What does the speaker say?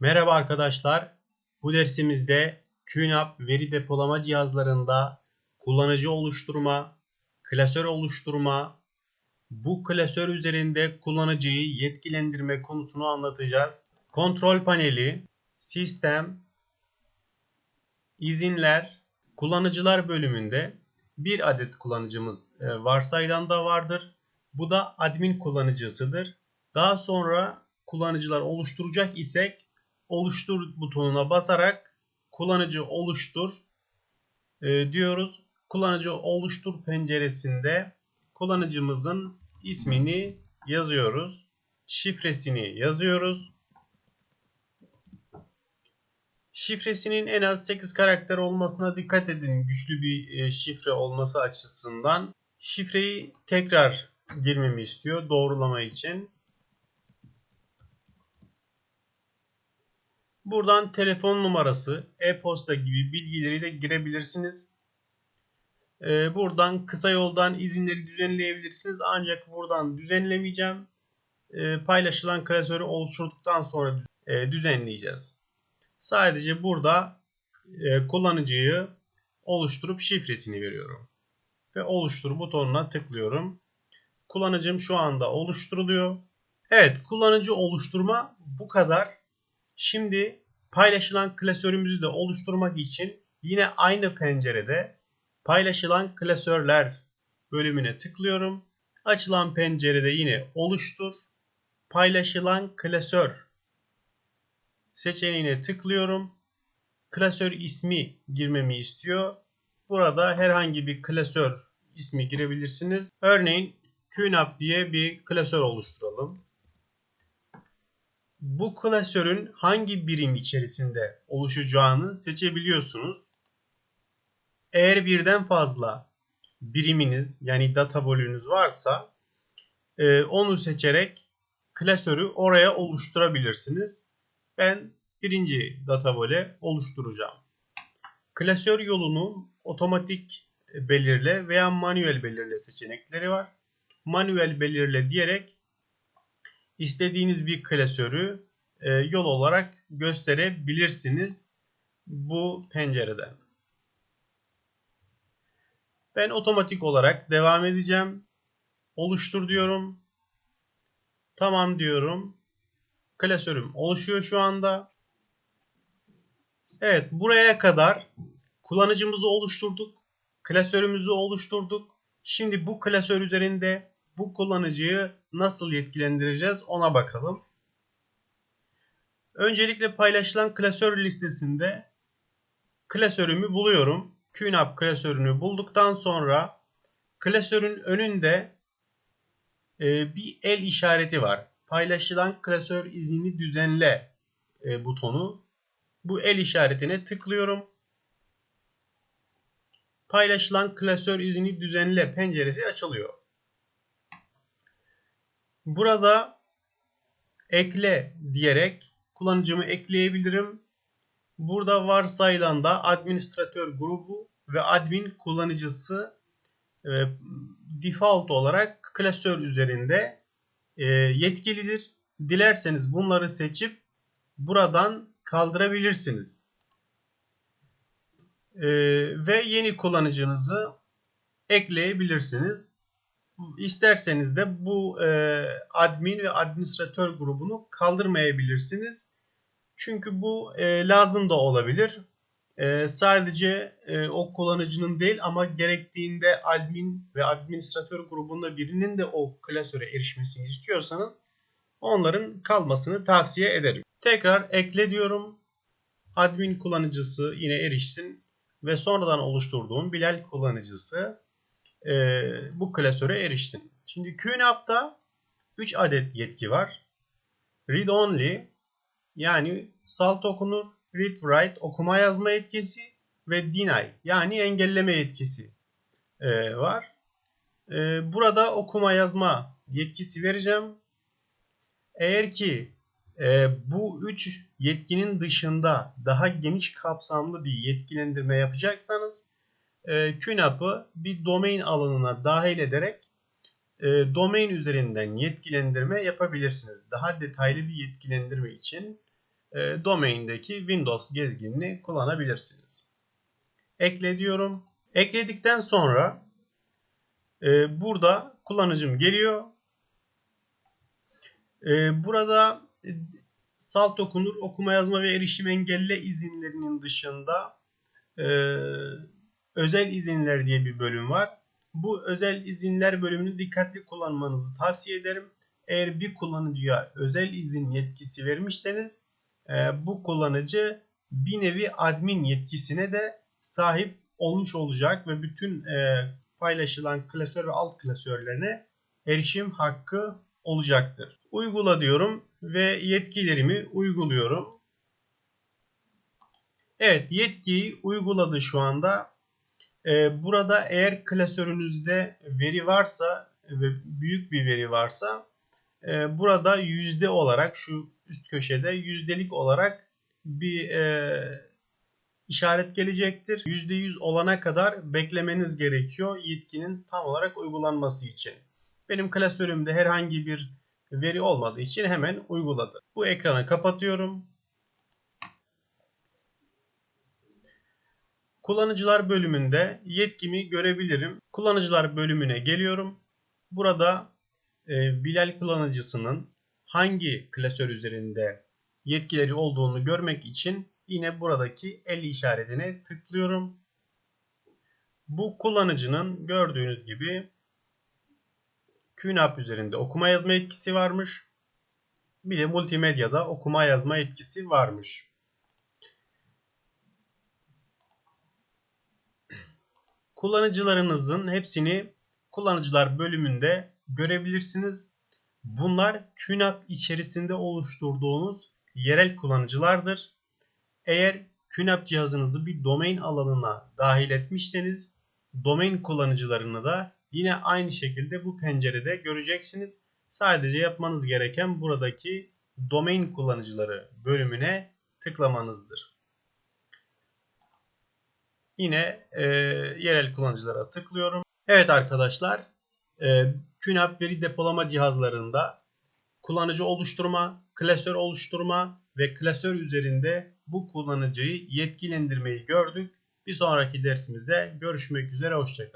Merhaba arkadaşlar. Bu dersimizde QNAP veri depolama cihazlarında kullanıcı oluşturma, klasör oluşturma, bu klasör üzerinde kullanıcıyı yetkilendirme konusunu anlatacağız. Kontrol paneli, sistem, izinler, kullanıcılar bölümünde bir adet kullanıcımız e, varsayılan da vardır. Bu da admin kullanıcısıdır. Daha sonra kullanıcılar oluşturacak isek oluştur butonuna basarak kullanıcı oluştur e, diyoruz. Kullanıcı oluştur penceresinde kullanıcımızın ismini yazıyoruz. Şifresini yazıyoruz. Şifresinin en az 8 karakter olmasına dikkat edin. Güçlü bir e, şifre olması açısından. Şifreyi tekrar girmemi istiyor doğrulama için. Buradan telefon numarası, e-posta gibi bilgileri de girebilirsiniz. Ee, buradan kısa yoldan izinleri düzenleyebilirsiniz. Ancak buradan düzenlemeyeceğim. Ee, paylaşılan klasörü oluşturduktan sonra e, düzenleyeceğiz. Sadece burada e, kullanıcıyı oluşturup şifresini veriyorum. Ve oluştur butonuna tıklıyorum. Kullanıcım şu anda oluşturuluyor. Evet kullanıcı oluşturma bu kadar. Şimdi paylaşılan klasörümüzü de oluşturmak için yine aynı pencerede paylaşılan klasörler bölümüne tıklıyorum. Açılan pencerede yine oluştur. Paylaşılan klasör seçeneğine tıklıyorum. Klasör ismi girmemi istiyor. Burada herhangi bir klasör ismi girebilirsiniz. Örneğin QNAP diye bir klasör oluşturalım bu klasörün hangi birim içerisinde oluşacağını seçebiliyorsunuz. Eğer birden fazla biriminiz yani data volünüz varsa e, onu seçerek klasörü oraya oluşturabilirsiniz. Ben birinci data vole oluşturacağım. Klasör yolunu otomatik belirle veya manuel belirle seçenekleri var. Manuel belirle diyerek istediğiniz bir klasörü e, yol olarak gösterebilirsiniz bu pencereden. Ben otomatik olarak devam edeceğim. Oluştur diyorum. Tamam diyorum. Klasörüm oluşuyor şu anda. Evet buraya kadar kullanıcımızı oluşturduk. Klasörümüzü oluşturduk. Şimdi bu klasör üzerinde bu kullanıcıyı nasıl yetkilendireceğiz ona bakalım. Öncelikle paylaşılan klasör listesinde klasörümü buluyorum. QNAP klasörünü bulduktan sonra klasörün önünde e, bir el işareti var. Paylaşılan klasör izini düzenle e, butonu. Bu el işaretine tıklıyorum. Paylaşılan klasör izini düzenle penceresi açılıyor. Burada ekle diyerek kullanıcımı ekleyebilirim. Burada varsayılan da administratör grubu ve admin kullanıcısı e, default olarak klasör üzerinde e, yetkilidir. Dilerseniz bunları seçip buradan kaldırabilirsiniz. E, ve yeni kullanıcınızı ekleyebilirsiniz. İsterseniz de bu e, admin ve administratör grubunu kaldırmayabilirsiniz. Çünkü bu e, lazım da olabilir. E, sadece e, o kullanıcının değil ama gerektiğinde admin ve administratör grubunda birinin de o klasöre erişmesini istiyorsanız onların kalmasını tavsiye ederim. Tekrar ekle diyorum. Admin kullanıcısı yine erişsin ve sonradan oluşturduğum Bilal kullanıcısı e, bu klasöre eriştin. Şimdi QNAP'ta 3 adet yetki var. Read only yani salt okunur, read write okuma yazma yetkisi ve deny yani engelleme yetkisi e, var. E, burada okuma yazma yetkisi vereceğim. Eğer ki e, bu üç yetkinin dışında daha geniş kapsamlı bir yetkilendirme yapacaksanız e, QNAP'ı bir domain alanına dahil ederek e, domain üzerinden yetkilendirme yapabilirsiniz. Daha detaylı bir yetkilendirme için e, domaindeki Windows gezginini kullanabilirsiniz. Ekle diyorum. Ekledikten sonra e, burada kullanıcım geliyor. E, burada e, salt okunur, okuma yazma ve erişim engelle izinlerinin dışında e, özel izinler diye bir bölüm var. Bu özel izinler bölümünü dikkatli kullanmanızı tavsiye ederim. Eğer bir kullanıcıya özel izin yetkisi vermişseniz e, bu kullanıcı bir nevi admin yetkisine de sahip olmuş olacak ve bütün e, paylaşılan klasör ve alt klasörlerine erişim hakkı olacaktır. Uygula diyorum ve yetkilerimi uyguluyorum. Evet yetkiyi uyguladı şu anda. Ee, burada eğer klasörünüzde veri varsa ve büyük bir veri varsa e, burada yüzde olarak şu üst köşede yüzdelik olarak bir e, işaret gelecektir. %100 olana kadar beklemeniz gerekiyor yetkinin tam olarak uygulanması için. Benim klasörümde herhangi bir veri olmadığı için hemen uyguladı. Bu ekranı kapatıyorum. Kullanıcılar bölümünde yetkimi görebilirim. Kullanıcılar bölümüne geliyorum. Burada e, Bilal kullanıcısının hangi klasör üzerinde yetkileri olduğunu görmek için yine buradaki el işaretine tıklıyorum. Bu kullanıcının gördüğünüz gibi QNAP üzerinde okuma yazma etkisi varmış. Bir de multimedyada okuma yazma etkisi varmış. Kullanıcılarınızın hepsini kullanıcılar bölümünde görebilirsiniz. Bunlar QNAP içerisinde oluşturduğunuz yerel kullanıcılardır. Eğer QNAP cihazınızı bir domain alanına dahil etmişseniz domain kullanıcılarını da yine aynı şekilde bu pencerede göreceksiniz. Sadece yapmanız gereken buradaki domain kullanıcıları bölümüne tıklamanızdır. Yine e, yerel kullanıcılara tıklıyorum. Evet arkadaşlar, e, QNAP veri depolama cihazlarında kullanıcı oluşturma, klasör oluşturma ve klasör üzerinde bu kullanıcıyı yetkilendirmeyi gördük. Bir sonraki dersimizde görüşmek üzere, hoşçakalın.